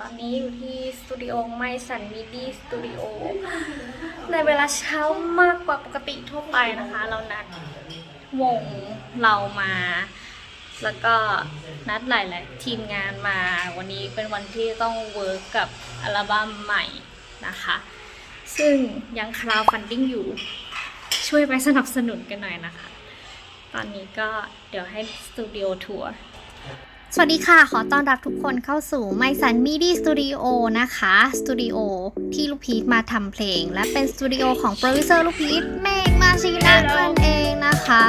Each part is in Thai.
ตอนนี้อยู่ที่สตูดิโอไมสันมิดีสตูดิโอในเวลาเช้ามากกว่าปกติทั่วไปนะคะ เรานัดวงเรามา แล้วก็นัดหลายๆทีมงานมา วันนี้เป็นวันที่ต้องเวิร์กกับอัลบั้มใหม่นะคะ ซึ่งยังคราวฟันดิ้งอยู่ช่วยไปสนับสนุนกันหน่อยนะคะ ตอนนี้ก็เดี๋ยวให้สตูดิโอทัวร์ สวัสดีค่ะ ขอต้อนรับทุกคนเข้าสู่ไมสันมีดีสตูดิโอนะคะ สตูดิโอที่ลูกพีทมาทำเพลง และเป็นสตูดิโอของโปรดิวเซอร์ลูกพีทเมกมาชีนะนั่นเองนะคะ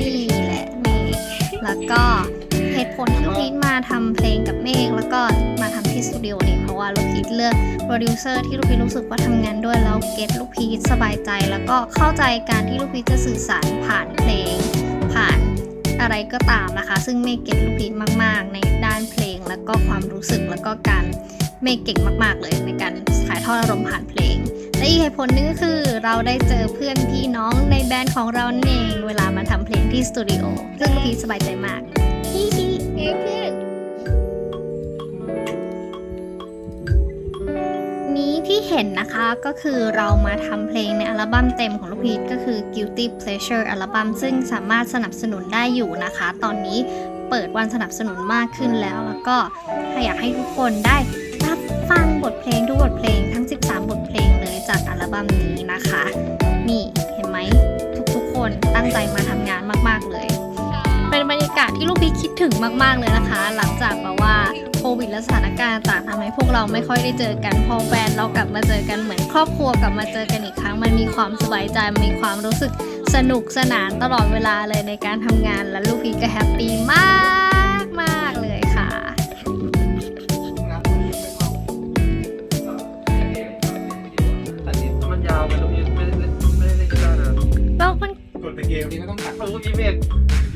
นี่แหละนี่แล้วก็เหตุผลที่ลูกพีทมาทำเพลงกับเมฆแล้วก็มาทำที่สตูดิโอนี้เพราะว่าลูกพีทเลือกโปรดิวเซอร์ที่ลูกพีทรู้สึกว่าทำงานด้วยแล้วเก็ตลูกพีทสบายใจ แล้วก็เข้าใจการที่ลูกพีทจะสื่อสารผ่านเพลง อะไรก็ตามนะคะ ซึ่งเมฆเก่งลูกพีทมาก ๆ ในด้านเพลง แล้วก็ความรู้สึกแล้วก็การเมฆเก่งมาก ๆ เลยในการถ่ายทอดอารมณ์ผ่านเพลง และอีกเหตุผลหนึงก็คือเราได้เจอเพื่อนพี่น้องในแบรนด์ของเราเองเวลามาทำเพลงที่สตูดิโอซึ่งลูกพีทสบายใจมากฮิฮิเอพื่ เห็นนะคะก็คือเรามาทำเพลงในอัลบั้มเต็มของลูกพีทก็คือ Guilty Pleasure อัลบั้มซึ่งสามารถสนับสนุนได้อยู่นะคะ ตอนนี้เปิดวันสนับสนุนมากขึ้นแล้ว แล้วก็อยากให้ทุกคนได้รับฟังบทเพลงทุกบทเพลงทั้ง 13 บทเพลงเลยจากอัลบั้มนี้นะคะ นี่เห็นไหมทุกๆ คนตั้งใจมาทำงานมากๆเลย เป็นบรรยากาศที่ลูกพีชคิดถึงมากๆเลยนะคะ หลังจากแบบว่า วิดและสถานการณ์ต่างทำให้พวกเราไม่ค่อยได้เจอกันพอแฟนเรากลับมาเจอกันเหมือนครอบครัวกลับมาเจอกันอีกครั้ง มันมีความสบายใจมันมีความรู้สึกสนุกสนานตลอดเวลาเลยในการทำงานและลูกพีชก็แฮปปี้มากมากๆเลยค่ะแต่นี่มันยาวไปตรงนี้ไม่ได้เล่นไม่ได้เล่นกีตาร์นะแล้วมันกดไปเกมนี่ไม่ต้องตัดเมื่อกี้เมฆตื่นเช้ามาก็ต้องตัด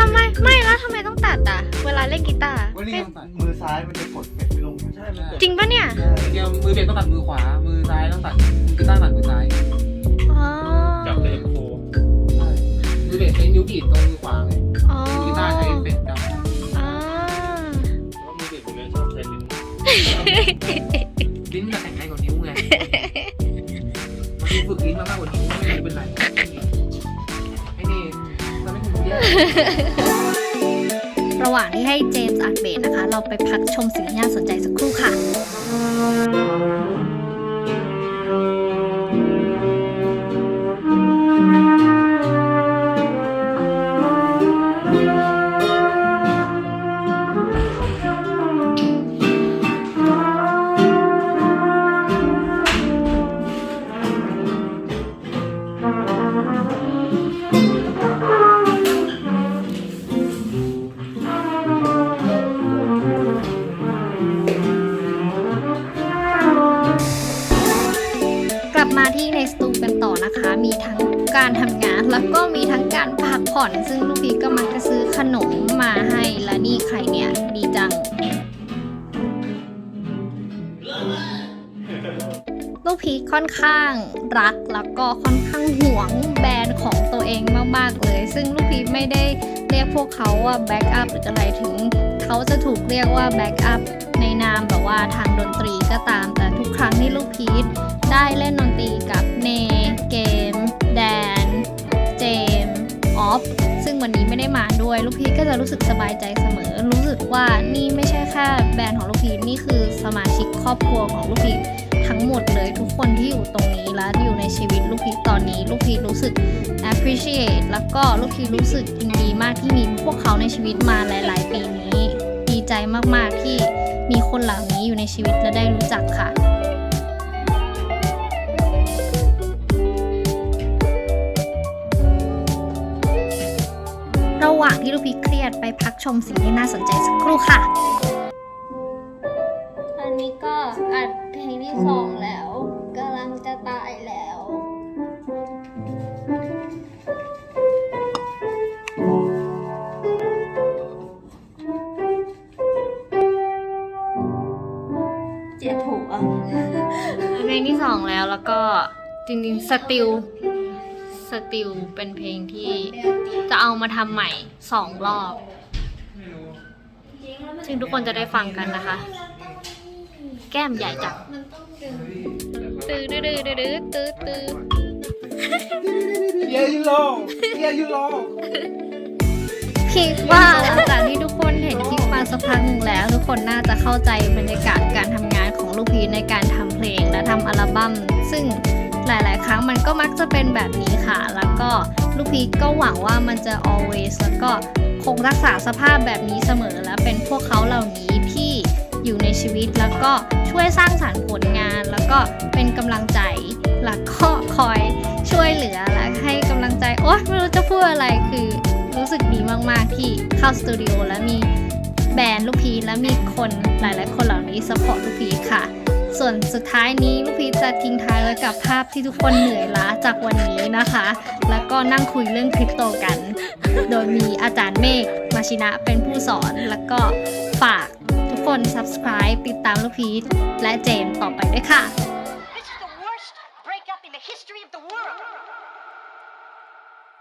ทำไมไม่แล้วทำไมต้องตัดอะ เวลาเล่นกีตาร์วันนี้ต้องตัดมือซ้ายมันจะกดเป็ดไม่ลงใช่มันกดจริงปะเนี่ยเดียวมือเบสต้องตัดมือขวา มือซ้ายต้องตัดมือกีตาร์ตัดมือซ้ายอ๋อจับเลยโคใช่มือเบสใช้นิ้วดีดตรงมือขวาไงมือกีตาร์ใช้เป็ดดอ่าว่ามือเด็กผมเนี่ยชอบใช้ลิ้นลิ้นจะแข็งแรงกว่านิ้วไงมันฝึกลิ้นมากกว่านิ้วไม่เป็นไร ระหว่างที่ให้เจมส์อัดเบสนะคะ เราไปพักชมสิ่งที่น่าสนใจสักครู่ค่ะ มาที่ในสตูกันต่อนะคะ มีทั้งการทำงานแล้วก็มีทั้งการพักผ่อน ซึ่งลูกพีก็มักจะซื้อขนมมาให้และนี่ใครเนี่ยดีจังลูกพีชค่อนข้างรักแล้วก็ค่อนข้างหวงแบรนด์ของตัวเองมาก ๆ เลย ซึ่งลูกพีชไม่ได้ รียกพวกเขาว่าแบ็กอัพหรืออะไรถึง เขาจะถูกเรียกว่าแบ็กอัพในนามแบบว่าทางดนตรีก็ตาม แต่ทุกครั้งที่ลูกพีชได้เล่นดนตรีกับเนเกม แดน เจมส์ออฟซึ่งวันนี้ไม่ได้มาด้วย ลูกพีชก็จะรู้สึกสบายใจเสมอ รู้สึกว่านี่ไม่ใช่แค่แบรนด์ของลูกพีชนี่คือสมาชิกครอบครัวของลูกพีช ทั้งหมดเลยทุกคนที่อยู่ตรงนี้และอยู่ในชีวิตลูกพีตอนนี้ ลูกพีรู้สึก appreciate แล้วก็ลูกพีรู้สึกยินดีมากที่มีพวกเขาในชีวิตมาหลาย ๆ ปีนี้ ดีใจมากๆที่มีคนเหล่านี้อยู่ในชีวิตและได้รู้จักค่ะระหว่างที่ลูกพีเครียดไปพักชมสิ่งที่น่าสนใจสักครู่ค่ะ สองแล้วกำลังจะตายแล้ว เจ็บหัวเพลงที่สองแล้วแล้วก็จริงๆสติลสติลเป็นเพลงที่จะเอามาทำใหม่สองรอบ ซึ่งทุกคนจะได้ฟังกันนะคะเแก้มใหญ่จังตื้อดื้อดื้อดื้อตื้อตื้อเฮียยูโรเฮียยูโรคิดว่าหลังจากที่ทุกคนเห็นคลิปมาสักพักหนึ่งแล้ว ทุกคนน่าจะเข้าใจบรรยากาศการทำงานของลูกพีในการทำเพลงและทำอัลบั้มซึ่งหลาย ๆ ครั้งมันก็มักจะเป็นแบบนี้ค่ะ แล้วก็ลูกพีก็หวังว่ามันจะ always แล้วก็คงรักษาสภาพแบบนี้เสมอและเป็นพวกเขาเหล่านี้ ชีวิต แล้วก็ช่วยสร้างสรรค์ผลงาน แล้วก็เป็นกำลังใจแล้วก็คอยช่วยเหลือและให้กำลังใจ โอ๊ยไม่รู้จะพูดอะไรคือรู้สึกดีมาก ๆ ที่เข้าสตูดิโอและมีแบรนด์ลูกพีและมีคนหลาย ๆ คนเหล่านี้สปอร์ตลูกพีค่ะ ส่วนสุดท้ายนี้ลูกพีจะทิ้งท้ายไว้กับภาพที่ทุกคนเหนื่อยล้าจากวันนี้นะคะ แล้วก็นั่งคุยเรื่องคริปโตกัน โดยมีอาจารย์เมฆมาชินะเป็นผู้สอนแล้วก็ฝาก คน subscribe ติดตามลูกพีชและเจมต่อไปด้วยค่ะ